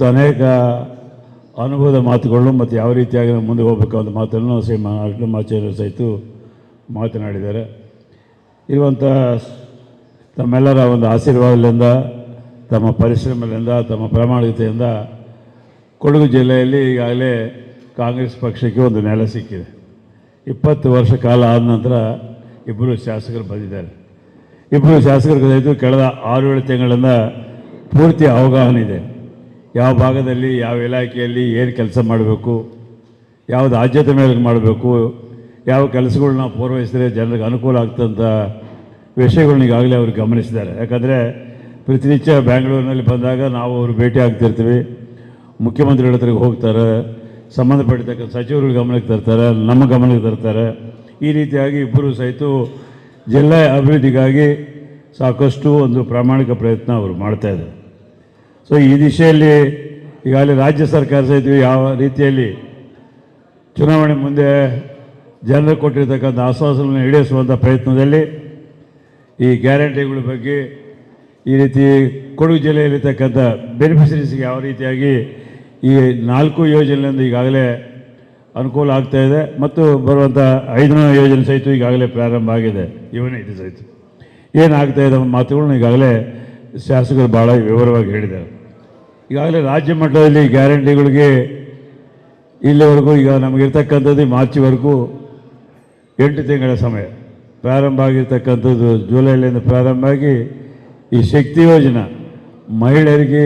ಮತ್ತು ಅನೇಕ ಅನುಭವದ ಮಾತುಗಳು ಮತ್ತು ಯಾವ ರೀತಿಯಾಗಿ ಮುಂದೆ ಹೋಗಬೇಕು ಅಂತ ಮಾತನ್ನು ಶ್ರೀ ಅರ್ಣಮಾಚಾರ್ಯರು ಸಹಿತ ಮಾತನಾಡಿದ್ದಾರೆ. ಇರುವಂಥ ತಮ್ಮೆಲ್ಲರ ಒಂದು ಆಶೀರ್ವಾದದಿಂದ, ತಮ್ಮ ಪರಿಶ್ರಮದಿಂದ, ತಮ್ಮ ಪ್ರಾಮಾಣಿಕತೆಯಿಂದ ಕೊಡಗು ಜಿಲ್ಲೆಯಲ್ಲಿ ಈಗಾಗಲೇ ಕಾಂಗ್ರೆಸ್ ಪಕ್ಷಕ್ಕೆ ಒಂದು ನೆಲೆ ಸಿಕ್ಕಿದೆ. ಇಪ್ಪತ್ತು ವರ್ಷ ಕಾಲ ಆದ ನಂತರ ಇಬ್ಬರು ಶಾಸಕರು ಬಂದಿದ್ದಾರೆ. ಇಬ್ಬರು ಶಾಸಕರು ಸಹಿತ ಕಳೆದ ಆರು ಏಳು ತಿಂಗಳಿಂದ ಪೂರ್ತಿ ಅವಗಾಹನೆ ಇದೆ. ಯಾವ ಭಾಗದಲ್ಲಿ, ಯಾವ ಇಲಾಖೆಯಲ್ಲಿ ಏನು ಕೆಲಸ ಮಾಡಬೇಕು ಯಾವುದು ಆದ್ಯತೆ ಮೇಲೆ ಮಾಡಬೇಕು, ಯಾವ ಕೆಲಸಗಳನ್ನ ಪೂರ್ವಹಿಸಿದ್ರೆ ಜನರಿಗೆ ಅನುಕೂಲ ಆಗ್ತಂಥ ವಿಷಯಗಳನ್ನ ಈಗಾಗಲೇ ಅವರು ಗಮನಿಸಿದ್ದಾರೆ. ಯಾಕಂದರೆ ಪ್ರತಿನಿತ್ಯ ಬ್ಯಾಂಗ್ಳೂರಿನಲ್ಲಿ ಬಂದಾಗ ನಾವು ಅವರು ಭೇಟಿ ಆಗ್ತಿರ್ತೀವಿ ಮುಖ್ಯಮಂತ್ರಿಗಳ ಹತ್ರಕ್ಕೆ ಹೋಗ್ತಾರೆ, ಸಂಬಂಧಪಟ್ಟಿರ್ತಕ್ಕಂಥ ಸಚಿವರು ಗಮನಕ್ಕೆ ತರ್ತಾರೆ, ನಮ್ಮ ಗಮನಕ್ಕೆ ತರ್ತಾರೆ. ಈ ರೀತಿಯಾಗಿ ಇಬ್ಬರು ಸಹಿತ ಜಿಲ್ಲೆ ಅಭಿವೃದ್ಧಿಗಾಗಿ ಸಾಕಷ್ಟು ಒಂದು ಪ್ರಾಮಾಣಿಕ ಪ್ರಯತ್ನ ಅವರು ಮಾಡ್ತಾಯಿದ್ದಾರೆ ಸೊ ಈ ದಿಶೆಯಲ್ಲಿ ಈಗಾಗಲೇ ರಾಜ್ಯ ಸರ್ಕಾರ ಸಹಿತ ಯಾವ ರೀತಿಯಲ್ಲಿ ಚುನಾವಣೆ ಮುಂದೆ ಜನರು ಕೊಟ್ಟಿರ್ತಕ್ಕಂಥ ಆಶ್ವಾಸವನ್ನು ಈಡೇರಿಸುವಂಥ ಪ್ರಯತ್ನದಲ್ಲಿ ಈ ಗ್ಯಾರಂಟಿಗಳ ಬಗ್ಗೆ ಈ ರೀತಿ ಕೊಡಗು ಜಿಲ್ಲೆಯಲ್ಲಿರ್ತಕ್ಕಂಥ ಬೆನಿಫಿಷರೀಸ್ಗೆ ಯಾವ ರೀತಿಯಾಗಿ ಈ ನಾಲ್ಕು ಯೋಜನೆಯಿಂದ ಈಗಾಗಲೇ ಅನುಕೂಲ ಆಗ್ತಾ ಇದೆ ಮತ್ತು ಬರುವಂಥ ಐದನೇ ಯೋಜನೆ ಸಹಿತ ಈಗಾಗಲೇ ಪ್ರಾರಂಭ ಆಗಿದೆ. ಇವನೇ ಇದು ಸಹಿತ. ಏನಾಗ್ತಾ ಇದೆ ಮಾತುಗಳನ್ನ ಈಗಾಗಲೇ ಶಾಸಕರು ಭಾಳ ವಿವರವಾಗಿ ಹೇಳಿದ್ದಾರೆ. ಈಗಾಗಲೇ ರಾಜ್ಯ ಮಟ್ಟದಲ್ಲಿ ಗ್ಯಾರಂಟಿಗಳಿಗೆ ಇಲ್ಲಿವರೆಗೂ ಈಗ ನಮಗಿರ್ತಕ್ಕಂಥದ್ದು ಮಾರ್ಚ್ವರೆಗೂ ಎಂಟು ತಿಂಗಳ ಸಮಯ. ಪ್ರಾರಂಭ ಆಗಿರ್ತಕ್ಕಂಥದ್ದು ಜುಲೈಲಿಂದ ಪ್ರಾರಂಭ ಆಗಿ ಈ ಶಕ್ತಿ ಯೋಜನೆ ಮಹಿಳೆಯರಿಗೆ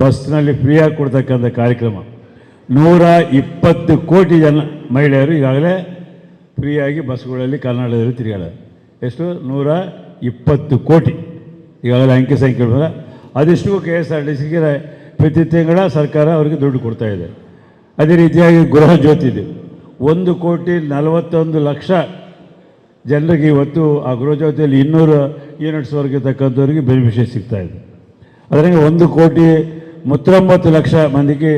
ಬಸ್ನಲ್ಲಿ ಫ್ರೀಯಾಗಿ ಕೊಡ್ತಕ್ಕಂಥ ಕಾರ್ಯಕ್ರಮ. ನೂರ ಇಪ್ಪತ್ತು ಕೋಟಿ ಜನ ಮಹಿಳೆಯರು ಈಗಾಗಲೇ ಫ್ರೀಯಾಗಿ ಬಸ್ಗಳಲ್ಲಿ ಕರ್ನಾಟಕದಲ್ಲಿ ತಿರುಗಾಡ ಎಷ್ಟು? ನೂರ ಇಪ್ಪತ್ತು ಕೋಟಿ. ಈಗಾಗಲೇ ಅಂಕಿ ಸಂಖ್ಯೆ ಅದೆಷ್ಟು ಕೆ ಎಸ್ ಆರ್ ಟಿ ಸಿಗೆ ಪ್ರತಿ ತಿಂಗಳ ಸರ್ಕಾರ ಅವರಿಗೆ ದುಡ್ಡು ಕೊಡ್ತಾ ಇದೆ. ಅದೇ ರೀತಿಯಾಗಿ ಗೃಹ ಇದೆ. ಒಂದು ಕೋಟಿ ನಲವತ್ತೊಂದು ಲಕ್ಷ ಜನರಿಗೆ ಇವತ್ತು ಆ ಗೃಹಜ್ಯೋತಿಯಲ್ಲಿ ಇನ್ನೂರು ಯೂನಿಟ್ಸ್ವರೆಗೆ ತಕ್ಕಂಥವ್ರಿಗೆ ಬೆನಿಫಿಷರಿ ಸಿಗ್ತಾ ಇದೆ. ಅದರಂಗೆ ಒಂದು ಕೋಟಿ ಮೂವತ್ತೊಂಬತ್ತು ಲಕ್ಷ ಮಂದಿಗೆ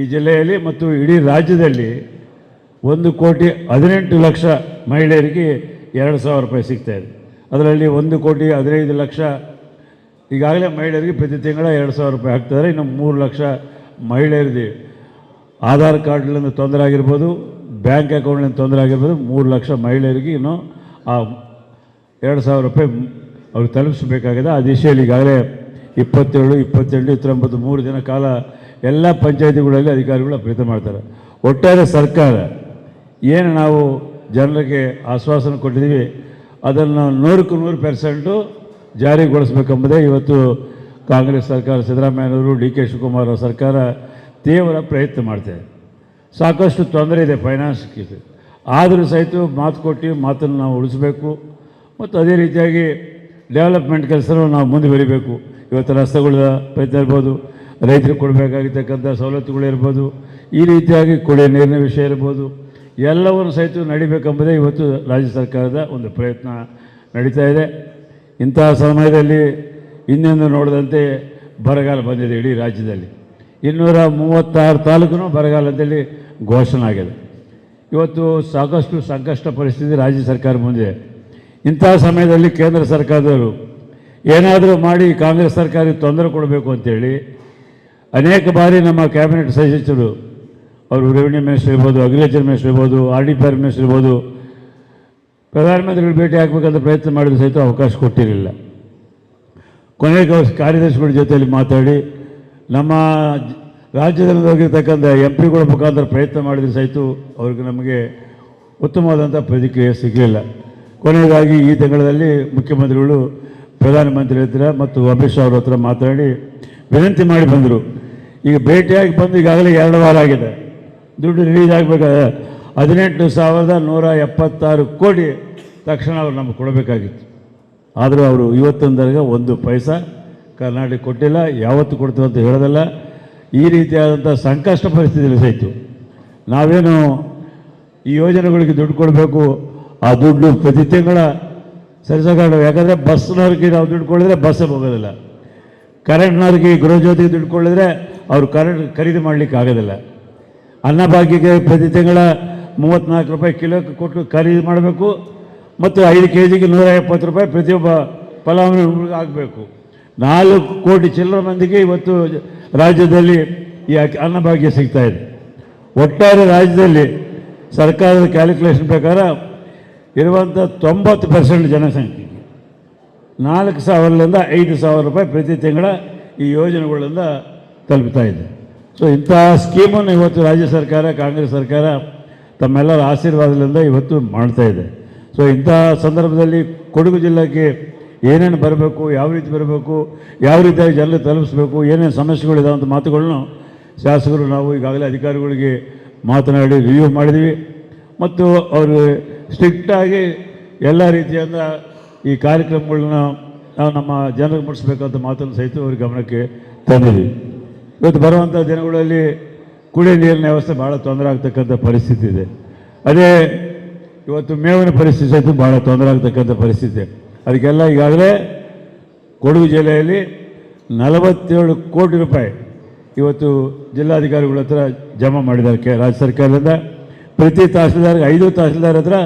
ಈ ಜಿಲ್ಲೆಯಲ್ಲಿ ಮತ್ತು ಇಡೀ ರಾಜ್ಯದಲ್ಲಿ ಒಂದು ಕೋಟಿ ಹದಿನೆಂಟು ಲಕ್ಷ ಮಹಿಳೆಯರಿಗೆ ಎರಡು ಸಾವಿರ ರೂಪಾಯಿ ಸಿಗ್ತಾ ಇದೆ. ಅದರಲ್ಲಿ ಒಂದು ಕೋಟಿ ಹದಿನೈದು ಲಕ್ಷ ಈಗಾಗಲೇ ಮಹಿಳೆಯರಿಗೆ ಪ್ರತಿ ತಿಂಗಳ ಎರಡು ಸಾವಿರ ರೂಪಾಯಿ ಹಾಕ್ತಿದ್ದಾರೆ. ಇನ್ನು ಮೂರು ಲಕ್ಷ ಮಹಿಳೆಯರಿಗೆ ಆಧಾರ್ ಕಾರ್ಡ್ಲಿಂದ ತೊಂದರೆ ಆಗಿರ್ಬೋದು, ಬ್ಯಾಂಕ್ ಅಕೌಂಟ್ಲಿಂದ ತೊಂದರೆ ಆಗಿರ್ಬೋದು, ಮೂರು ಲಕ್ಷ ಮಹಿಳೆಯರಿಗೆ ಇನ್ನು ಆ ಎರಡು ಸಾವಿರ ರೂಪಾಯಿ ಅವ್ರಿಗೆ ತಲುಪಿಸಬೇಕಾಗಿದೆ. ಆ ದಿಶೆಯಲ್ಲಿ ಈಗಾಗಲೇ ಇಪ್ಪತ್ತೇಳು, ಇಪ್ಪತ್ತೆಂಟು ಇತ್ತೊಂಬತ್ತು ಮೂರು ದಿನ ಕಾಲ ಎಲ್ಲ ಪಂಚಾಯತಿಗಳಲ್ಲಿ ಅಧಿಕಾರಿಗಳು ಪ್ರಯತ್ನ ಮಾಡ್ತಾರೆ. ಒಟ್ಟಾರೆ ಸರ್ಕಾರ ಏನು ನಾವು ಜನರಿಗೆ ಆಶ್ವಾಸನೆ ಕೊಟ್ಟಿದ್ದೀವಿ, ಅದನ್ನು ನೂರಕ್ಕೆ ನೂರು ಪರ್ಸೆಂಟು ಜಾರಿಗೊಳಿಸಬೇಕೆಂಬುದೇ ಇವತ್ತು ಕಾಂಗ್ರೆಸ್ ಸರ್ಕಾರ, ಸಿದ್ದರಾಮಯ್ಯನವರು ಡಿ ಕೆ ಶಿವಕುಮಾರ್ ಸರ್ಕಾರ ತೀವ್ರ ಪ್ರಯತ್ನ ಮಾಡ್ತಾರೆ ಸಾಕಷ್ಟು ತೊಂದರೆ ಇದೆ ಫೈನಾನ್ಸ್ಗೆ ಆದರೂ ಸಹಿತ ಮಾತು ಕೊಟ್ಟು ಮಾತನ್ನು ನಾವು ಉಳಿಸಬೇಕು. ಮತ್ತು ಅದೇ ರೀತಿಯಾಗಿ ಡೆವಲಪ್ಮೆಂಟ್ ಕೆಲಸನೂ ನಾವು ಮುಂದುವರಿಬೇಕು ಇವತ್ತು ರಸ್ತೆಗಳ ಪ್ರಯತ್ನ ಇರ್ಬೋದು, ರೈತರಿಗೆ ಕೊಡಬೇಕಾಗಿರ್ತಕ್ಕಂಥ ಸವಲತ್ತುಗಳಿರ್ಬೋದು ಈ ರೀತಿಯಾಗಿ ಕುಡಿಯೋ ನೀರಿನ ವಿಷಯ ಇರ್ಬೋದು, ಎಲ್ಲವನ್ನು ಸಹಿತ ನಡಿಬೇಕೆಂಬುದೇ ಇವತ್ತು ರಾಜ್ಯ ಸರ್ಕಾರದ ಒಂದು ಪ್ರಯತ್ನ ನಡೀತಾ ಇದೆ. ಇಂತಹ ಸಮಯದಲ್ಲಿ ಇನ್ನೊಂದು ನೋಡಿದಂತೆ ಬರಗಾಲ ಬಂದಿದೆ ಇಡೀ ರಾಜ್ಯದಲ್ಲಿ. ಇನ್ನೂರ ಮೂವತ್ತಾರು ತಾಲೂಕು ಬರಗಾಲದಲ್ಲಿ ಘೋಷಣೆ ಆಗಿದೆ. ಇವತ್ತು ಸಾಕಷ್ಟು ಸಂಕಷ್ಟ ಪರಿಸ್ಥಿತಿ ರಾಜ್ಯ ಸರ್ಕಾರ ಮುಂದಿದೆ ಇಂಥ ಸಮಯದಲ್ಲಿ ಕೇಂದ್ರ ಸರ್ಕಾರದವರು ಏನಾದರೂ ಮಾಡಿ ಕಾಂಗ್ರೆಸ್ ಸರ್ಕಾರಕ್ಕೆ ತೊಂದರೆ ಕೊಡಬೇಕು ಅಂತೇಳಿ ಅನೇಕ ಬಾರಿ ನಮ್ಮ ಕ್ಯಾಬಿನೆಟ್ ಸದಸ್ಯರು, ಅವರು ರೆವಿನ್ಯೂ ಮಿನಿಸ್ಟರ್ ಇರ್ಬೋದು, ಅಗ್ರಿಕಲ್ಚರ್ ಮಿನಿಸ್ಟರ್ ಇರ್ಬೋದು, R D P R minister ಇರ್ಬೋದು ಪ್ರಧಾನಮಂತ್ರಿಗಳು ಭೇಟಿ ಆಗಬೇಕಂತ ಪ್ರಯತ್ನ ಮಾಡಿದ ಸಹಿತ ಅವಕಾಶ ಕೊಟ್ಟಿರಲಿಲ್ಲ. ಕೊನೆಗೆ ಕಾರ್ಯದರ್ಶಿಗಳ ಜೊತೆಯಲ್ಲಿ ಮಾತಾಡಿ, ನಮ್ಮ ರಾಜ್ಯದಲ್ಲಿ ಹೋಗಿರ್ತಕ್ಕಂಥ ಎಂ ಪಿಗಳ ಮುಖಾಂತರ ಪ್ರಯತ್ನ ಮಾಡಿದ್ರು ಸಹಿತ ಅವ್ರಿಗೆ ನಮಗೆ ಉತ್ತಮವಾದಂಥ ಪ್ರತಿಕ್ರಿಯೆ ಸಿಗಲಿಲ್ಲ. ಕೊನೆಯದಾಗಿ ಈ ತಿಂಗಳಲ್ಲಿ ಮುಖ್ಯಮಂತ್ರಿಗಳು ಪ್ರಧಾನಮಂತ್ರಿ ಹತ್ರ ಮತ್ತು ಅಮಿತ್ ಶಾ ಅವ್ರ ಹತ್ರ ಮಾತಾಡಿ ವಿನಂತಿ ಮಾಡಿ ಬಂದರು. ಈಗ ಭೇಟಿಯಾಗಿ ಬಂದು ಈಗಾಗಲೇ ಎರಡು ವಾರ ಆಗಿದೆ. ದುಡ್ಡು ರಿಲೀಸ್ ಆಗಬೇಕಾದ್ರೆ ಹದಿನೆಂಟು ಸಾವಿರದ ನೂರ ಎಪ್ಪತ್ತಾರು ಕೋಟಿ ತಕ್ಷಣ ಅವ್ರು ನಮಗೆ ಕೊಡಬೇಕಾಗಿತ್ತು. ಆದರೂ ಅವರು ಇವತ್ತೊಂದರೆಗೆ ಒಂದು ಪೈಸಾ ಕರ್ನಾಟಕ ಕೊಟ್ಟಿಲ್ಲ, ಯಾವತ್ತು ಕೊಡ್ತೀವಿ ಅಂತ ಹೇಳೋದಲ್ಲ. ಈ ರೀತಿಯಾದಂಥ ಸಂಕಷ್ಟ ಪರಿಸ್ಥಿತಿಯಲ್ಲಿ ಸಹಿತು ನಾವೇನು ಈ ಯೋಜನೆಗಳಿಗೆ ದುಡ್ಡು ಕೊಡಬೇಕು, ಆ ದುಡ್ಡು ಪ್ರತಿ ತಿಂಗಳ ಸರಿಸಗಾಡ ಯಾಕಂದರೆ ಬಸ್ನವ್ರಿಗೆ ನಾವು ದುಡ್ಡು ಕೊಡಿದ್ರೆ ಬಸ್ಸೇ ಹೋಗೋದಿಲ್ಲ. ಕರೆಂಟ್ನವ್ರಿಗೆ ಗೃಹಜ್ಯೋತಿಗೆ ದುಡ್ಡು ಕೊಡಿದ್ರೆ ಅವ್ರು ಕರೆಂಟ್ ಖರೀದಿ ಮಾಡಲಿಕ್ಕೆ ಆಗೋದಿಲ್ಲ ಅನ್ನಭಾಗ್ಯಕ್ಕೆ ಪ್ರತಿ ತಿಂಗಳ ಮೂವತ್ತ್ನಾಲ್ಕು ರೂಪಾಯಿ ಕಿಲೋಕ್ಕೆ ಕೊಟ್ಟು ಖರೀದಿ ಮಾಡಬೇಕು ಮತ್ತು ಐದು ಕೆ ಜಿಗೆ ನೂರ ಎಪ್ಪತ್ತು ರೂಪಾಯಿ ಪ್ರತಿಯೊಬ್ಬ ಫಲಾನುಭವಿಗೆ ಆಗಬೇಕು ನಾಲ್ಕು ಕೋಟಿ ಚಿಲ್ಲರ ಮಂದಿಗೆ ಇವತ್ತು ರಾಜ್ಯದಲ್ಲಿ ಈ ಅನ್ನಭಾಗ್ಯ ಸಿಗ್ತಾ ಇದೆ. ಒಟ್ಟಾರೆ ರಾಜ್ಯದಲ್ಲಿ ಸರ್ಕಾರದ ಕ್ಯಾಲ್ಕುಲೇಷನ್ ಪ್ರಕಾರ ಇರುವಂಥ ತೊಂಬತ್ತು ಪರ್ಸೆಂಟ್ ಜನಸಂಖ್ಯೆ ನಾಲ್ಕು ಸಾವಿರದಿಂದ ಐದು ಸಾವಿರ ರೂಪಾಯಿ ಪ್ರತಿ ತಿಂಗಳ ಈ ಯೋಜನೆಗಳಿಂದ ತಲುಪ್ತಾ ಇದೆ. ಸೊ ಇಂತಹ ಸ್ಕೀಮನ್ನು ಇವತ್ತು ರಾಜ್ಯ ಸರ್ಕಾರ, ಕಾಂಗ್ರೆಸ್ ಸರ್ಕಾರ ತಮ್ಮೆಲ್ಲರ ಆಶೀರ್ವಾದದಿಂದ ಇವತ್ತು ಮಾಡ್ತಾ ಇದೆ. ಸೊ ಇಂತಹ ಸಂದರ್ಭದಲ್ಲಿ ಕೊಡಗು ಜಿಲ್ಲೆಗೆ ಏನೇನು ಬರಬೇಕು, ಯಾವ ರೀತಿ ಬರಬೇಕು, ಯಾವ ರೀತಿಯಾಗಿ ಜನರು ತಲುಪಿಸ್ಬೇಕು, ಏನೇನು ಸಮಸ್ಯೆಗಳಿದಾವೆ ಅಂತ ಮಾತುಗಳನ್ನು ಶಾಸಕರು ನಾವು ಈಗಾಗಲೇ ಅಧಿಕಾರಿಗಳಿಗೆ ಮಾತನಾಡಿ ರಿವ್ಯೂ ಮಾಡಿದ್ವಿ. ಮತ್ತು ಅವರು ಸ್ಟ್ರಿಕ್ಟಾಗಿ ಎಲ್ಲ ರೀತಿಯಾದ ಈ ಕಾರ್ಯಕ್ರಮಗಳನ್ನ ನಾವು ನಮ್ಮ ಜನರಿಗೆ ಮುಟ್ಟಿಸ್ಬೇಕಂತ ಮಾತನ್ನು ಸಹಿತ ಅವ್ರ ಗಮನಕ್ಕೆ ತಂದಿದ್ದೀವಿ. ಇವತ್ತು ಬರುವಂಥ ದಿನಗಳಲ್ಲಿ ಕುಡಿಯ ನೀರಿನ ವ್ಯವಸ್ಥೆ ಭಾಳ ತೊಂದರೆ ಆಗ್ತಕ್ಕಂಥ ಪರಿಸ್ಥಿತಿ ಇದೆ. ಅದೇ ಇವತ್ತು ಮೇವಿನ ಪರಿಸ್ಥಿತಿ ಅಂತೂ ಭಾಳ ತೊಂದರೆ ಆಗ್ತಕ್ಕಂಥ ಪರಿಸ್ಥಿತಿ. ಅದಕ್ಕೆಲ್ಲ ಈಗಾಗಲೇ ಕೊಡಗು ಜಿಲ್ಲೆಯಲ್ಲಿ ನಲವತ್ತೇಳು ಕೋಟಿ ರೂಪಾಯಿ ಇವತ್ತು ಜಿಲ್ಲಾಧಿಕಾರಿಗಳ ಹತ್ರ ಜಮಾ ಮಾಡಿದ್ದಾರೆ ಕೆ ರಾಜ್ಯ ಸರ್ಕಾರದಿಂದ. ಪ್ರತಿ ತಹಸೀಲ್ದಾರ್ಗೆ ಐದು ತಹಸೀಲ್ದಾರ್ ಹತ್ರ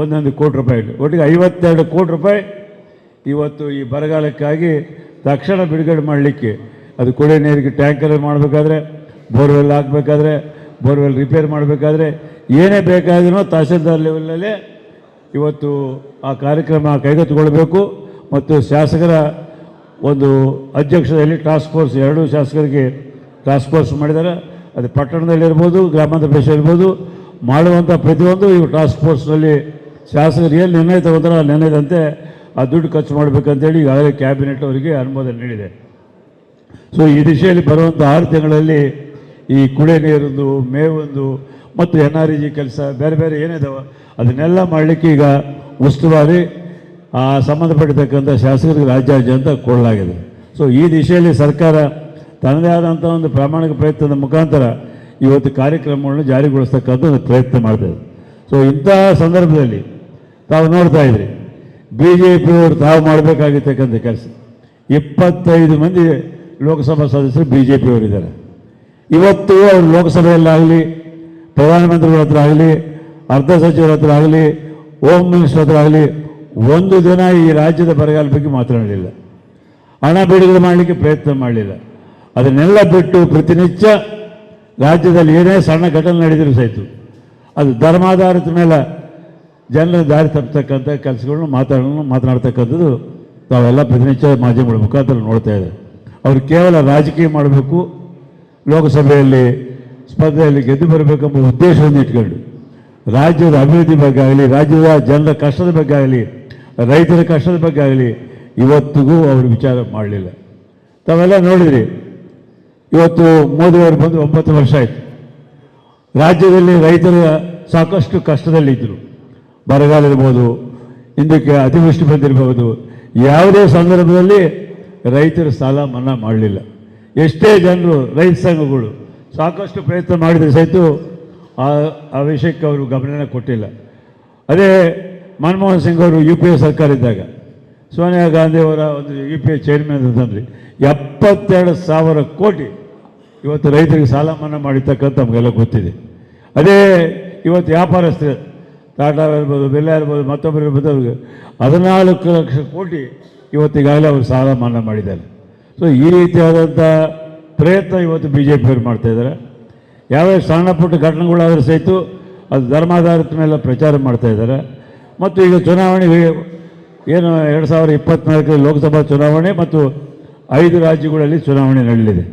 ಒಂದೊಂದು ಕೋಟಿ ರೂಪಾಯಿ ಒಟ್ಟಿಗೆ ಐವತ್ತೆರಡು ಕೋಟಿ ರೂಪಾಯಿ ಇವತ್ತು ಈ ಬರಗಾಲಕ್ಕಾಗಿ ತಕ್ಷಣ ಬಿಡುಗಡೆ ಮಾಡಲಿಕ್ಕೆ ಅದು ಕುಡಿಯೋ ನೀರಿಗೆ ಟ್ಯಾಂಕರ್ ಮಾಡಬೇಕಾದ್ರೆ ಬೋರ್ವೆಲ್ ಹಾಕಬೇಕಾದ್ರೆ, ಬೋರ್ವೆಲ್ ರಿಪೇರ್ ಮಾಡಬೇಕಾದ್ರೆ ಏನೇ ಬೇಕಾದ್ರೂ ತಹಸೀಲ್ದಾರ್ ಲೆವೆಲಲ್ಲೇ ಇವತ್ತು ಆ ಕಾರ್ಯಕ್ರಮ ಕೈಗೆತ್ತಿಕೊಳ್ಬೇಕು. ಮತ್ತು ಶಾಸಕರ ಒಂದು ಅಧ್ಯಕ್ಷದಲ್ಲಿ ಟಾಸ್ಕ್ ಫೋರ್ಸ್ ಎರಡೂ ಶಾಸಕರಿಗೆ ಟಾಸ್ಕ್ ಫೋರ್ಸ್ ಮಾಡಿದ್ದಾರೆ. ಅದು ಪಟ್ಟಣದಲ್ಲಿರ್ಬೋದು, ಗ್ರಾಮಾಂತರ ಪ್ರದೇಶ ಇರ್ಬೋದು ಮಾಡುವಂಥ ಪ್ರತಿಯೊಂದು ಈ ಟಾಸ್ಕ್ ಫೋರ್ಸ್ನಲ್ಲಿ ಶಾಸಕರು ಏನು ನಿರ್ಣಯ ತಗೋತಾರೋ ಆ ನಿರ್ಣಯದಂತೆ ಆ ದುಡ್ಡು ಖರ್ಚು ಮಾಡಬೇಕಂತೇಳಿ ಈಗಾಗಲೇ ಕ್ಯಾಬಿನೆಟ್ ಅವರಿಗೆ ಅನುಮೋದನೆ ನೀಡಿದೆ. ಸೊ ಈ ದಿಶೆಯಲ್ಲಿ ಬರುವಂಥ ಆರು ತಿಂಗಳಲ್ಲಿ ಈ ಕುಳೆ ನೀರಿಂದು, ಮೇವೊಂದು, ಮತ್ತು ಎನ್ ಆರ್ ಇ ಜಿ ಕೆಲಸ, ಬೇರೆ ಬೇರೆ ಏನಿದಾವೆ, ಅದನ್ನೆಲ್ಲ ಮಾಡಲಿಕ್ಕೆ ಈಗ ಉಸ್ತುವಾರಿ ಸಂಬಂಧಪಟ್ಟಿರ್ತಕ್ಕಂಥ ಶಾಸಕರಿಗೆ ರಾಜ್ಯಾದ್ಯಂತ ಕೊಡಲಾಗಿದೆ. ಸೊ ಈ ದಿಶೆಯಲ್ಲಿ ಸರ್ಕಾರ ತನ್ನದೇ ಆದಂಥ ಒಂದು ಪ್ರಾಮಾಣಿಕ ಪ್ರಯತ್ನದ ಮುಖಾಂತರ ಇವತ್ತು ಕಾರ್ಯಕ್ರಮಗಳನ್ನು ಜಾರಿಗೊಳಿಸ್ತಕ್ಕಂಥ ಒಂದು ಪ್ರಯತ್ನ ಇದೆ ಸೊ ಇಂತಹ ಸಂದರ್ಭದಲ್ಲಿ ತಾವು ನೋಡ್ತಾ ಇದ್ರಿ ಬಿ ಜೆ ಪಿಯವರು ತಾವು ಮಾಡಬೇಕಾಗಿರ್ತಕ್ಕಂಥ ಕೆಲಸ. ಇಪ್ಪತ್ತೈದು ಮಂದಿ ಲೋಕಸಭಾ ಸದಸ್ಯರು ಬಿ ಜೆ ಪಿಯವರಿದ್ದಾರೆ ಇವತ್ತು ಅವರು ಲೋಕಸಭೆಯಲ್ಲಾಗಲಿ, ಪ್ರಧಾನಮಂತ್ರಿಗಳ ಹತ್ರ ಆಗಲಿ ಅರ್ಧ ಸಚಿವರ ಹತ್ರ ಆಗಲಿ ಹೋಮ್ ಮಿನಿಸ್ಟರ್ ಹತ್ರ ಆಗಲಿ ಒಂದು ದಿನ ಈ ರಾಜ್ಯದ ಬರಗಾಲ ಬಗ್ಗೆ ಮಾತನಾಡಲಿಲ್ಲ ಹಣ ಬಿಡುಗಡೆ ಮಾಡಲಿಕ್ಕೆ ಪ್ರಯತ್ನ ಮಾಡಲಿಲ್ಲ. ಅದನ್ನೆಲ್ಲ ಬಿಟ್ಟು ಪ್ರತಿನಿತ್ಯ ರಾಜ್ಯದಲ್ಲಿ ಏನೇ ಸಣ್ಣ ಘಟನೆ ನಡೆದರೂ ಸಹಿತ ಅದು ಧರ್ಮಾಧಾರಿತ ಮೇಲೆ ಜನರ ದಾರಿ ತಪ್ಪತಕ್ಕಂಥ ಕೆಲಸಗಳನ್ನು ಮಾತಾಡೋಣ ಮಾತನಾಡ್ತಕ್ಕಂಥದ್ದು ತಾವೆಲ್ಲ ಪ್ರತಿನಿತ್ಯ ಮಾಧ್ಯಮಗಳ ಮುಖಾಂತರ ನೋಡ್ತಾ ಇದ್ದಾರೆ. ಅವರು ಕೇವಲ ರಾಜಕೀಯ ಮಾಡಬೇಕು ಲೋಕಸಭೆಯಲ್ಲಿ ಸ್ಪರ್ಧೆಯಲ್ಲಿ ಗೆದ್ದು ಬರಬೇಕೆಂಬ ಉದ್ದೇಶವನ್ನು ಇಟ್ಕೊಂಡು ರಾಜ್ಯದ ಅಭಿವೃದ್ಧಿ ಬಗ್ಗೆ ಆಗಲಿ, ರಾಜ್ಯದ ಜನರ ಕಷ್ಟದ ಬಗ್ಗೆ ಆಗಲಿ, ರೈತರ ಕಷ್ಟದ ಬಗ್ಗೆ ಆಗಲಿ ಇವತ್ತಿಗೂ ಅವರು ವಿಚಾರ ಮಾಡಲಿಲ್ಲ. ತಾವೆಲ್ಲ ನೋಡಿದ್ರಿ, ಇವತ್ತು ಮೋದಿಯವರು ಬಂದು ಒಂಬತ್ತು ವರ್ಷ ಆಯಿತು. ರಾಜ್ಯದಲ್ಲಿ ರೈತರು ಸಾಕಷ್ಟು ಕಷ್ಟದಲ್ಲಿದ್ದರು ಬರಗಾಲ ಇರ್ಬೋದು, ಹಿಂದಕ್ಕೆ ಅತಿವೃಷ್ಟಿ ಬಂದಿರಬಹುದು, ಯಾವುದೇ ಸಂದರ್ಭದಲ್ಲಿ ರೈತರ ಸಾಲ ಮನ್ನಾ ಮಾಡಲಿಲ್ಲ. ಎಷ್ಟೇ ಜನರು, ರೈತ ಸಂಘಗಳು ಸಾಕಷ್ಟು ಪ್ರಯತ್ನ ಮಾಡಿದರೆ ಸಹಿತ ಆ ಆ ವಿಷಯಕ್ಕೆ ಅವರು ಗಮನನೇ ಕೊಟ್ಟಿಲ್ಲ. ಅದೇ ಮನಮೋಹನ್ ಸಿಂಗ್ ಅವರು ಯು ಪಿ ಎ ಸರ್ಕಾರ ಇದ್ದಾಗ, ಸೋನಿಯಾ ಗಾಂಧಿ ಅವರ ಒಂದು ಯು ಪಿ ಎ ಚೇರ್ಮನ್ ಅಂತಂದ್ರೆ ಎಪ್ಪತ್ತೆರಡು ಸಾವಿರ ಕೋಟಿ ಇವತ್ತು ರೈತರಿಗೆ ಸಾಲ ಮನ್ನಾ ಮಾಡಿರ್ತಕ್ಕಂಥ ನಮಗೆಲ್ಲ ಗೊತ್ತಿದೆ. ಅದೇ ಇವತ್ತು ವ್ಯಾಪಾರಸ್ಥರು, ಟಾಟಾ ಇರ್ಬೋದು ಬಿರ್ಲಾ ಇರ್ಬೋದು, ಮತ್ತೊಬ್ಬರು ಇರ್ಬೋದು ಅವ್ರಿಗೆ ಹದಿನಾಲ್ಕು ಲಕ್ಷ ಕೋಟಿ ಇವತ್ತಿಗಾಗಲೇ ಅವರು ಸಾಲ ಮನ್ನಾ ಮಾಡಿದ್ದಾರೆ. ಸೊ ಈ ರೀತಿಯಾದಂಥ ಪ್ರಯತ್ನ ಇವತ್ತು ಬಿ ಜೆ ಪಿಯವರು ಮಾಡ್ತಾ ಇದ್ದಾರೆ. ಯಾವ್ಯಾವ ಸಣ್ಣ ಪುಟ್ಟ ಘಟನೆಗಳಾದರೂ ಸಹಿತ ಅದು ಧರ್ಮಾಧಾರಿತ ಮೇಲೆ ಪ್ರಚಾರ ಮಾಡ್ತಾ ಇದ್ದಾರೆ. ಮತ್ತು ಈಗ ಚುನಾವಣೆ ಏನು ಎರಡು ಸಾವಿರ ಇಪ್ಪತ್ತ್ನಾಲ್ಕರಲ್ಲಿ ಲೋಕಸಭಾ ಚುನಾವಣೆ ಮತ್ತು ಐದು ರಾಜ್ಯಗಳಲ್ಲಿ ಚುನಾವಣೆ ನಡೆಯಲಿದೆ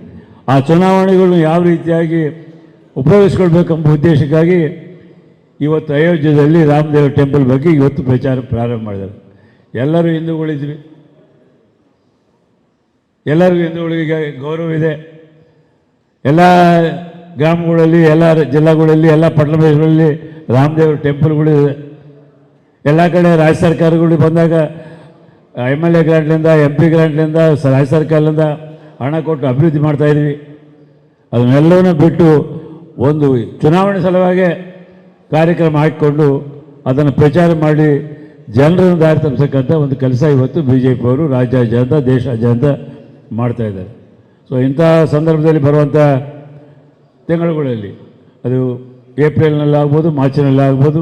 ಆ ಚುನಾವಣೆಗಳನ್ನು ಯಾವ ರೀತಿಯಾಗಿ ಉಪಯೋಗಿಸ್ಕೊಳ್ಬೇಕೆಂಬ ಉದ್ದೇಶಕ್ಕಾಗಿ ಇವತ್ತು ಅಯೋಧ್ಯೆಯಲ್ಲಿ ರಾಮದೇವ ಟೆಂಪಲ್ ಬಗ್ಗೆ ಇವತ್ತು ಪ್ರಚಾರ ಪ್ರಾರಂಭ ಮಾಡಿದ್ದಾರೆ. ಎಲ್ಲರೂ ಹಿಂದೂಗಳಿದ್ವಿ ಎಲ್ಲರಿಗೂ ಹಿಂದೂಗಳಿಗೆ ಗೌರವ ಇದೆ. ಎಲ್ಲ ಗ್ರಾಮಗಳಲ್ಲಿ, ಎಲ್ಲ ಜಿಲ್ಲೆಗಳಲ್ಲಿ, ಎಲ್ಲ ಪಟ್ಟಣ ಪ್ರದೇಶಗಳಲ್ಲಿ ರಾಮದೇವ್ರ ಟೆಂಪಲ್ಗಳಿದೆ ಎಲ್ಲ ಕಡೆ ರಾಜ್ಯ ಸರ್ಕಾರಗಳು ಬಂದಾಗ, ಎಂ ಎಲ್ ಎ ಗ್ರಾಂಟ್ಲಿಂದ ಎಂ ಪಿ ಗ್ರಾಂಟ್ಲಿಂದ ಸ- ರಾಜ್ಯ ಸರ್ಕಾರದಿಂದ ಹಣ ಕೊಟ್ಟು ಅಭಿವೃದ್ಧಿ ಮಾಡ್ತಾಯಿದ್ವಿ ಅದನ್ನೆಲ್ಲವನ್ನೂ ಬಿಟ್ಟು ಒಂದು ಚುನಾವಣೆ ಸಲುವಾಗಿ ಕಾರ್ಯಕ್ರಮ ಹಾಕಿಕೊಂಡು ಅದನ್ನು ಪ್ರಚಾರ ಮಾಡಿ ಜನರನ್ನು ದಾರಿ ತಪ್ಪಿಸಕ್ಕಂಥ ಒಂದು ಕೆಲಸ ಇವತ್ತು ಬಿ ಜೆ ಪಿಯವರು ರಾಜ್ಯಾದ್ಯಂತ ದೇಶಾದ್ಯಂತ ಮಾಡ್ತಾ ಇದ್ದಾರೆ. ಸೊ ಇಂಥ ಸಂದರ್ಭದಲ್ಲಿ ಬರುವಂಥ ತಿಂಗಳುಗಳಲ್ಲಿ ಅದು ಏಪ್ರಿಲ್ನಲ್ಲಾಗ್ಬೋದು ಮಾರ್ಚ್ನಲ್ಲಾಗ್ಬೋದು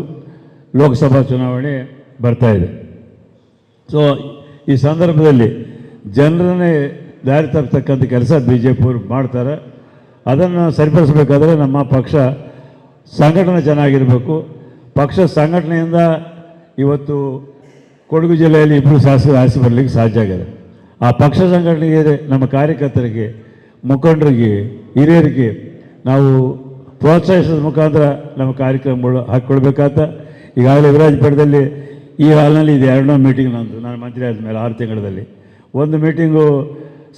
ಲೋಕಸಭಾ ಚುನಾವಣೆ ಬರ್ತಾಯಿದೆ ಸೊ ಈ ಸಂದರ್ಭದಲ್ಲಿ ಜನರನ್ನೇ ದಾರಿ ತರ್ತಕ್ಕಂಥ ಕೆಲಸ ಬಿ ಜೆ ಪಿಯವರು ಮಾಡ್ತಾರೆ. ಅದನ್ನು ಸರಿಪಡಿಸಬೇಕಾದ್ರೆ ನಮ್ಮ ಪಕ್ಷ ಸಂಘಟನೆ ಚೆನ್ನಾಗಿರಬೇಕು. ಪಕ್ಷ ಸಂಘಟನೆಯಿಂದ ಇವತ್ತು ಕೊಡಗು ಜಿಲ್ಲೆಯಲ್ಲಿ ಇಬ್ಬರು ಶಾಸಕರು ಆರಿಸಿ ಬರಲಿಕ್ಕೆ ಸಾಧ್ಯ ಆಗಿದೆ. ಆ ಪಕ್ಷ ಸಂಘಟನೆಗೆ, ನಮ್ಮ ಕಾರ್ಯಕರ್ತರಿಗೆ, ಮುಖಂಡರಿಗೆ, ಹಿರಿಯರಿಗೆ ನಾವು ಪ್ರೋತ್ಸಾಹಿಸೋದ್ರ ಮುಖಾಂತರ ನಮ್ಮ ಕಾರ್ಯಕ್ರಮಗಳು ಹಾಕ್ಕೊಳ್ಬೇಕಾತ. ಈಗಾಗಲೇ ವಿರಾಜಪೇಟದಲ್ಲಿ ಈ ಹಾಲ್ನಲ್ಲಿ ಇದು ಎರಡನೇ ಮೀಟಿಂಗ್ ನಂದು. ನಾನು ಮಂತ್ರಿ ಆದಮೇಲೆ ಆರು ತಿಂಗಳಲ್ಲಿ. ಒಂದು ಮೀಟಿಂಗು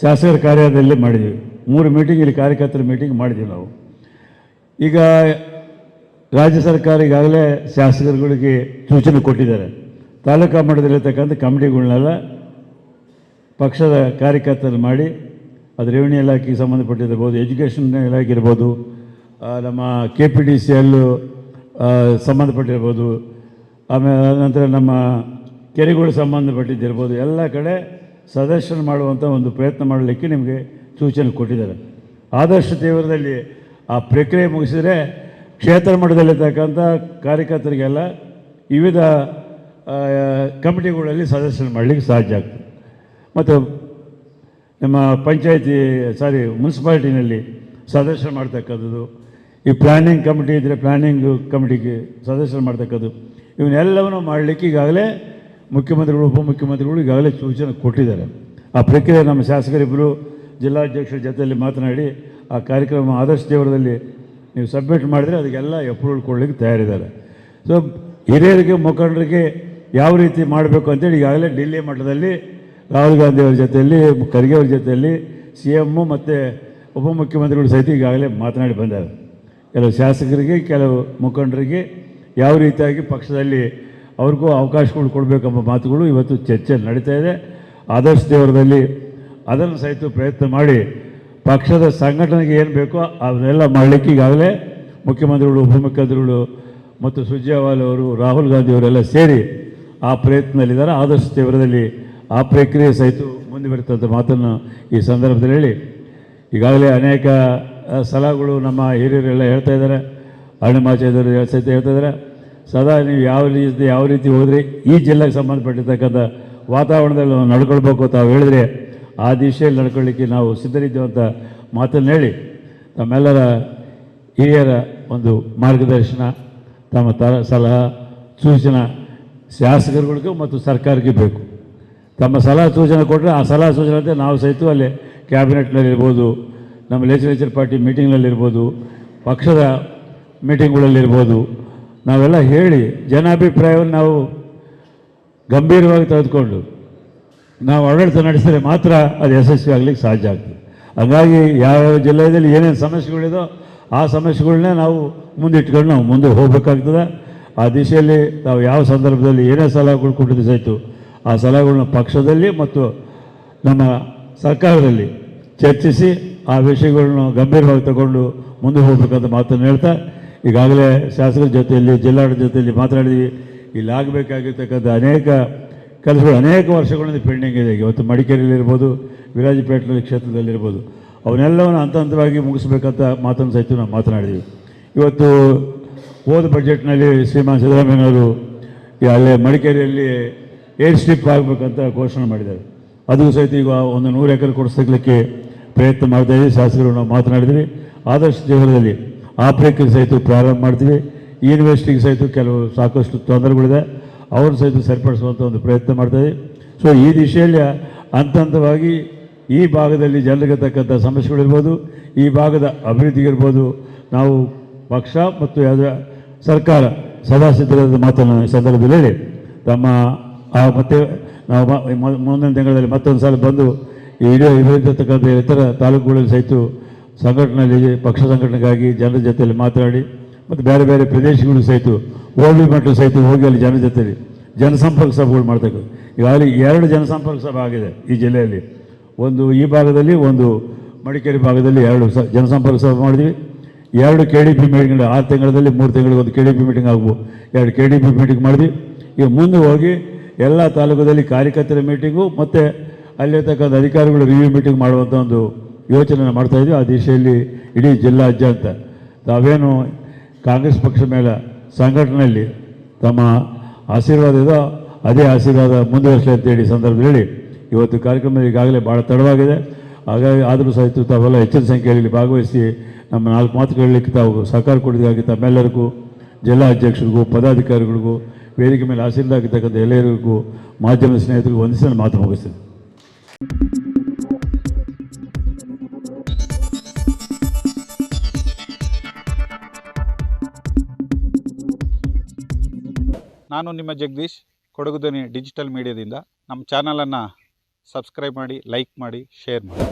ಶಾಸಕರ ಕಾರ್ಯಾಲಯದಲ್ಲಿ ಮಾಡಿದ್ವಿ. ಮೂರು ಮೀಟಿಂಗ್ ಇಲ್ಲಿ ಕಾರ್ಯಕರ್ತರ ಮೀಟಿಂಗ್ ಮಾಡಿದ್ವಿ ನಾವು. ಈಗ ರಾಜ್ಯ ಸರ್ಕಾರ ಈಗಾಗಲೇ ಶಾಸಕರುಗಳಿಗೆ ಸೂಚನೆ ಕೊಟ್ಟಿದ್ದಾರೆ. ತಾಲೂಕಾ ಮಟ್ಟದಲ್ಲಿರ್ತಕ್ಕಂಥ ಕಮಿಟಿಗಳನ್ನೆಲ್ಲ ಪಕ್ಷದ ಕಾರ್ಯಕರ್ತರು ಮಾಡಿ, ಅದು ರೆವಿನ್ಯೂ ಇಲಾಖೆಗೆ ಸಂಬಂಧಪಟ್ಟಿರ್ಬೋದು, ಎಜುಕೇಷನ್ ಇಲಾಖೆ ಇರ್ಬೋದು ನಮ್ಮ ಕೆ ಪಿ ಡಿ ಸಿ ಎಲ್ಲು ಸಂಬಂಧಪಟ್ಟಿರ್ಬೋದು ಆಮೇಲೆ ನಂತರ ನಮ್ಮ ಕೆರೆಗಳು ಸಂಬಂಧಪಟ್ಟಿದ್ದಿರ್ಬೋದು, ಎಲ್ಲ ಕಡೆ ಸದಸ್ಯರು ಮಾಡುವಂಥ ಒಂದು ಪ್ರಯತ್ನ ಮಾಡಲಿಕ್ಕೆ ನಿಮಗೆ ಸೂಚನೆ ಕೊಟ್ಟಿದ್ದಾರೆ. ಆದರ್ಶ ತೀವ್ರದಲ್ಲಿ ಆ ಪ್ರಕ್ರಿಯೆ ಮುಗಿಸಿದರೆ ಕ್ಷೇತ್ರ ಮಟ್ಟದಲ್ಲಿರ್ತಕ್ಕಂಥ ಕಾರ್ಯಕರ್ತರಿಗೆಲ್ಲ ವಿವಿಧ ಕಮಿಟಿಗಳಲ್ಲಿ ಸದಸ್ಯರು ಮಾಡಲಿಕ್ಕೆ ಸಾಧ್ಯ ಆಗ್ತದೆ. ಮತ್ತು ನಮ್ಮ ಪಂಚಾಯತಿ, ಸಾರಿ, ಮುನ್ಸಿಪಾಲ್ಟಿನಲ್ಲಿ ಸದಸ್ಯ ಮಾಡ್ತಕ್ಕಂಥದ್ದು. ಈ ಪ್ಲ್ಯಾನಿಂಗ್ ಕಮಿಟಿ ಇದ್ದರೆ ಪ್ಲ್ಯಾನಿಂಗ್ ಕಮಿಟಿಗೆ ಸದಸ್ಯರು ಮಾಡ್ತಕ್ಕದ್ದು ಇವನ್ನೆಲ್ಲವನ್ನು ಮಾಡಲಿಕ್ಕೆ ಈಗಾಗಲೇ ಮುಖ್ಯಮಂತ್ರಿಗಳು, ಉಪಮುಖ್ಯಮಂತ್ರಿಗಳು ಈಗಾಗಲೇ ಸೂಚನೆ ಕೊಟ್ಟಿದ್ದಾರೆ. ಆ ಪ್ರಕ್ರಿಯೆ ನಮ್ಮ ಶಾಸಕರಿಬ್ಬರು ಜಿಲ್ಲಾಧ್ಯಕ್ಷರ ಜೊತೆಯಲ್ಲಿ ಮಾತನಾಡಿ, ಆ ಕಾರ್ಯಕ್ರಮ ಆದರ್ಶ ದೇವರದಲ್ಲಿ ನೀವು ಸಬ್ಮಿಟ್ ಮಾಡಿದರೆ ಅದಕ್ಕೆಲ್ಲ ಅಪ್ರೂವಲ್ ಕೊಡಲಿಕ್ಕೆ ತಯಾರಿದ್ದಾರೆ. ಸೊ ಹಿರಿಯರಿಗೆ, ಮುಖಂಡರಿಗೆ ಯಾವ ರೀತಿ ಮಾಡಬೇಕು ಅಂತೇಳಿ ಈಗಾಗಲೇ ಡಿಲ್ಲಿ ಮಟ್ಟದಲ್ಲಿ ರಾಹುಲ್ ಗಾಂಧಿ ಅವರ ಜೊತೆಯಲ್ಲಿ, ಖರ್ಗೆ ಅವ್ರ ಜೊತೆಯಲ್ಲಿ ಸಿ ಎಮ್ಮು ಮತ್ತು ಉಪಮುಖ್ಯಮಂತ್ರಿಗಳು ಸಹಿತ ಈಗಾಗಲೇ ಮಾತನಾಡಿ ಬಂದಾರೆ. ಕೆಲವು ಶಾಸಕರಿಗೆ, ಕೆಲವು ಮುಖಂಡರಿಗೆ ಯಾವ ರೀತಿಯಾಗಿ ಪಕ್ಷದಲ್ಲಿ ಅವ್ರಿಗೂ ಅವಕಾಶಗಳು ಕೊಡಬೇಕೆಂಬ ಮಾತುಗಳು ಇವತ್ತು ಚರ್ಚೆ ನಡೀತಾ ಇದೆ. ಆದರ್ಶ ದೇವರದಲ್ಲಿ ಅದನ್ನು ಸಹಿತ ಪ್ರಯತ್ನ ಮಾಡಿ ಪಕ್ಷದ ಸಂಘಟನೆಗೆ ಏನು ಬೇಕೋ ಅದನ್ನೆಲ್ಲ ಮಾಡಲಿಕ್ಕೆ ಈಗಾಗಲೇ ಮುಖ್ಯಮಂತ್ರಿಗಳು, ಉಪಮುಖ್ಯಮಂತ್ರಿಗಳು ಮತ್ತು ಸುರ್ಜೇವಾಲ್ ಅವರು, ರಾಹುಲ್ ಗಾಂಧಿ ಅವರೆಲ್ಲ ಸೇರಿ ಆ ಪ್ರಯತ್ನದಲ್ಲಿದ್ದಾರೆ. ಆದರ್ಶ ತೀವ್ರದಲ್ಲಿ ಆ ಪ್ರಕ್ರಿಯೆ ಸಹಿತ ಮುಂದುವರಿತಂಥ ಮಾತನ್ನು ಈ ಸಂದರ್ಭದಲ್ಲಿ ಹೇಳಿ. ಈಗಾಗಲೇ ಅನೇಕ ಸಲಹೆಗಳು ನಮ್ಮ ಹಿರಿಯರೆಲ್ಲ ಹೇಳ್ತಾ ಇದ್ದಾರೆ. ಅರುಣಮಾಚಾರ್ಯರು ಸಹಿತ ಹೇಳ್ತಾ ಇದ್ದಾರೆ. ಸದಾ ನೀವು ಯಾವ ರೀತಿ ಯಾವ ರೀತಿ ಹೋದರೆ, ಈ ಜಿಲ್ಲೆಗೆ ಸಂಬಂಧಪಟ್ಟಿರ್ತಕ್ಕಂಥ ವಾತಾವರಣದಲ್ಲಿ ನಾವು ನಡ್ಕೊಳ್ಬೇಕು ತಾವು ಹೇಳಿದ್ರೆ, ಆ ದಿಶೆಯಲ್ಲಿ ನಡ್ಕೊಳ್ಳಿಕ್ಕೆ ನಾವು ಸಿದ್ಧರಿದ್ದೇವೆ ಅಂತ ಮಾತನ್ನು ಹೇಳಿ. ತಮ್ಮೆಲ್ಲರ ಹಿರಿಯರ ಒಂದು ಮಾರ್ಗದರ್ಶನ, ತಮ್ಮ ತರ, ಸಲಹಾ, ಸೂಚನಾ ಶಾಸಕರುಗಳಿಗೂ ಮತ್ತು ಸರ್ಕಾರಕ್ಕೆ ಬೇಕು. ತಮ್ಮ ಸಲಹಾ ಸೂಚನೆ ಕೊಟ್ಟರೆ ಆ ಸಲಹಾ ಸೂಚನೆ ನಾವು ಸಹಿತ ಅಲ್ಲಿ ಕ್ಯಾಬಿನೆಟ್ನಲ್ಲಿರ್ಬೋದು, ನಮ್ಮ ಲೆಜಿಸ್ಲೇಚರ್ ಪಾರ್ಟಿ ಮೀಟಿಂಗ್ನಲ್ಲಿರ್ಬೋದು ಪಕ್ಷದ ಮೀಟಿಂಗ್ಗಳಲ್ಲಿರ್ಬೋದು ನಾವೆಲ್ಲ ಹೇಳಿ ಜನಾಭಿಪ್ರಾಯವನ್ನು ನಾವು ಗಂಭೀರವಾಗಿ ತೆಗೆದುಕೊಂಡು ನಾವು ಆಡಳಿತ ನಡೆಸಿದರೆ ಮಾತ್ರ ಅದು ಯಶಸ್ವಿ ಆಗಲಿಕ್ಕೆ ಸಾಧ್ಯ ಆಗ್ತದೆ. ಹಾಗಾಗಿ ಯಾವ ಜಿಲ್ಲೆಯಲ್ಲಿ ಏನೇನು ಸಮಸ್ಯೆಗಳಿದೋ ಆ ಸಮಸ್ಯೆಗಳನ್ನೇ ನಾವು ಮುಂದಿಟ್ಕೊಂಡು ನಾವು ಮುಂದೆ ಹೋಗಬೇಕಾಗ್ತದೆ. ಆ ದಿಶೆಯಲ್ಲಿ ನಾವು ಯಾವ ಸಂದರ್ಭದಲ್ಲಿ ಏನೇ ಸಲಹೆಗಳು ಕೊಟ್ಟಿದ್ದು ಸಹಿತ ಆ ಸಲಹೆಗಳನ್ನ ಪಕ್ಷದಲ್ಲಿ ಮತ್ತು ನಮ್ಮ ಸರ್ಕಾರದಲ್ಲಿ ಚರ್ಚಿಸಿ ಆ ವಿಷಯಗಳನ್ನು ಗಂಭೀರವಾಗಿ ತಗೊಂಡು ಮುಂದೆ ಹೋಗ್ಬೇಕಂತ ಮಾತನ್ನು ಹೇಳ್ತಾ, ಈಗಾಗಲೇ ಶಾಸಕರ ಜೊತೆಯಲ್ಲಿ ಜಿಲ್ಲಾಡಳಿತ ಜೊತೆಯಲ್ಲಿ ಮಾತನಾಡಿದ್ವಿ. ಇಲ್ಲಿ ಆಗಬೇಕಾಗಿರ್ತಕ್ಕಂಥ ಅನೇಕ ಕೆಲಸಗಳು, ಅನೇಕ ವರ್ಷಗಳಿಂದ ಪೆಂಡಿಂಗ್ ಇದೆ. ಇವತ್ತು ಮಡಿಕೇರಿಯಲ್ಲಿರ್ಬೋದು ವಿರಾಜಪೇಟೆ ಕ್ಷೇತ್ರದಲ್ಲಿರ್ಬೋದು ಅವನ್ನೆಲ್ಲವನ್ನು ಹಂತ ಹಂತವಾಗಿ ಮುಗಿಸ್ಬೇಕಂತ ಮಾತನ್ನು ಸಹಿತ ನಾವು ಮಾತನಾಡಿದ್ವಿ. ಇವತ್ತು ಹೋದ ಬಜೆಟ್ನಲ್ಲಿ ಶ್ರೀಮಾನ್ ಸಿದ್ದರಾಮಯ್ಯನವರು ಅಲ್ಲೇ ಮಡಿಕೇರಿಯಲ್ಲಿ ಏರ್ ಸ್ಟ್ರಿಪ್ ಆಗಬೇಕಂತ ಘೋಷಣೆ ಮಾಡಿದ್ದಾರೆ. ಅದು ಸಹಿತ ಈಗ ಒಂದು ನೂರು ಎಕರೆ ಕೊಡಿಸ್ಲಿಕ್ಕೆ ಪ್ರಯತ್ನ ಮಾಡ್ತಾ ಇದ್ದೀವಿ. ಶಾಸಕರು ನಾವು ಮಾತನಾಡಿದ್ವಿ ಆದಷ್ಟು ಜೀವನದಲ್ಲಿ ಆ ಪ್ರಕ್ರಿಯೆ ಸಹಿತ ಪ್ರಾರಂಭ ಮಾಡ್ತೀವಿ. ಯೂನಿವರ್ಸಿಟಿಗೆ ಸಹಿತ ಕೆಲವು ಸಾಕಷ್ಟು ತೊಂದರೆಗಳಿದೆ. ಅವರು ಸಹಿತ ಸರಿಪಡಿಸುವಂಥ ಒಂದು ಪ್ರಯತ್ನ ಮಾಡ್ತಾಯಿದ್ದೀವಿ ಸೊ ಈ ದಿಶೆಯಲ್ಲಿ ಹಂತ ಹಂತವಾಗಿ ಈ ಭಾಗದಲ್ಲಿ ಜನರಿಗೆ ತಕ್ಕಂಥ ಸಮಸ್ಯೆಗಳಿರ್ಬೋದು ಈ ಭಾಗದ ಅಭಿವೃದ್ಧಿಗಿರ್ಬೋದು ನಾವು ಪಕ್ಷ ಮತ್ತು ಯಾವುದೇ ಸರ್ಕಾರ ಸದಾ ಸಿದ್ಧರಾದ ಮಾತನ್ನು ಸಂದರ್ಭದಲ್ಲಿ ತಮ್ಮ ಆ, ಮತ್ತೆ ನಾವು ಮುಂದಿನ ತಿಂಗಳಲ್ಲಿ ಮತ್ತೊಂದು ಸಲ ಬಂದು ಈ ಇಡೀ ಇರತಕ್ಕಂಥ ಇತರ ತಾಲೂಕುಗಳಲ್ಲಿ ಸಹಿತ ಸಂಘಟನೆಯಲ್ಲಿ ಪಕ್ಷ ಸಂಘಟನೆಗಾಗಿ ಜನರ ಜೊತೆಯಲ್ಲಿ ಮಾತನಾಡಿ, ಮತ್ತು ಬೇರೆ ಬೇರೆ ಪ್ರದೇಶಗಳು ಸಹಿತ ಹೋಬಳಿ ಮಟ್ಟ ಸಹಿತ ಹೋಗಿ ಅಲ್ಲಿ ಜನರ ಜೊತೆಯಲ್ಲಿ ಜನಸಂಪರ್ಕ ಸಭೆಗಳು ಮಾಡ್ತಕ್ಕ ಈಗಾಗಲೇ ಎರಡು ಜನಸಂಪರ್ಕ ಸಭೆ ಆಗಿದೆ ಈ ಜಿಲ್ಲೆಯಲ್ಲಿ. ಒಂದು ಈ ಭಾಗದಲ್ಲಿ, ಒಂದು ಮಡಿಕೇರಿ ಭಾಗದಲ್ಲಿ ಎರಡು ಸ ಜನಸಂಪರ್ಕ ಸಭೆ ಮಾಡಿದ್ವಿ. ಎರಡು ಕೆ ಡಿ ಪಿ ಮೀಟಿಂಗ್ ಆರು ತಿಂಗಳಲ್ಲಿ, ಮೂರು ತಿಂಗಳಿಗೆ ಒಂದು ಕೆ ಡಿ ಪಿ ಮೀಟಿಂಗ್ ಆಗ್ಬೋದು ಎರಡು ಕೆ ಡಿ ಪಿ ಮೀಟಿಂಗ್ ಮಾಡಿದ್ವಿ. ಈಗ ಮುಂದೆ ಹೋಗಿ ಎಲ್ಲ ತಾಲೂಕದಲ್ಲಿ ಕಾರ್ಯಕರ್ತರ ಮೀಟಿಂಗು ಮತ್ತು ಅಲ್ಲಿರ್ತಕ್ಕಂಥ ಅಧಿಕಾರಿಗಳು ರಿವ್ಯೂ ಮೀಟಿಂಗ್ ಮಾಡುವಂಥ ಒಂದು ಯೋಚನೆ ಮಾಡ್ತಾ ಇದ್ವಿ. ಆ ದಿಶೆಯಲ್ಲಿ ಇಡೀ ಜಿಲ್ಲಾ ಅಜ್ಜ ಅಂತ ತಾವೇನು ಕಾಂಗ್ರೆಸ್ ಪಕ್ಷ ಮೇಲೆ ಸಂಘಟನೆಯಲ್ಲಿ ತಮ್ಮ ಆಶೀರ್ವಾದ ಇದೋ ಅದೇ ಆಶೀರ್ವಾದ ಮುಂದುವರಿಸಲಿ ಅಂತೇಳಿ ಸಂದರ್ಭದಲ್ಲಿ ಇವತ್ತು ಕಾರ್ಯಕ್ರಮ ಈಗಾಗಲೇ ಭಾಳ ತಡವಾಗಿದೆ. ಹಾಗಾಗಿ ಆದರೂ ಸಹಿತ ತಾವೆಲ್ಲ ಹೆಚ್ಚಿನ ಸಂಖ್ಯೆಯಲ್ಲಿ ಭಾಗವಹಿಸಿ ನಮ್ಮ ನಾಲ್ಕು ಮಾತುಕೊಳ್ಳಲಿಕ್ಕೆ ತಾವು ಸಹಕಾರ ಕೊಡೋದಾಗಿ ತಮ್ಮೆಲ್ಲರಿಗೂ ಜಿಲ್ಲಾ ಅಧ್ಯಕ್ಷರಿಗೂ, ಪದಾಧಿಕಾರಿಗಳಿಗೂ ವೇದಿಕೆ ಮೇಲೆ ಆಸೀನರಾಗಿರ್ತಕ್ಕಂಥ ಎಲ್ಲರಿಗೂ ಮಾಧ್ಯಮ ಸ್ನೇಹಿತರಿಗೂ ನಾನು ಮಾತು ಮುಗಿಸ್ತೀನಿ. ನಾನು ನಿಮ್ಮ ಜಗದೀಶ್, ಕೊಡಗು ಡಿಜಿಟಲ್ ಮೀಡಿಯಾದಿಂದ. ನಮ್ಮ ಚಾನಲನ್ನು ಸಬ್ಸ್ಕ್ರೈಬ್ ಮಾಡಿ, ಲೈಕ್ ಮಾಡಿ, ಶೇರ್ ಮಾಡಿ.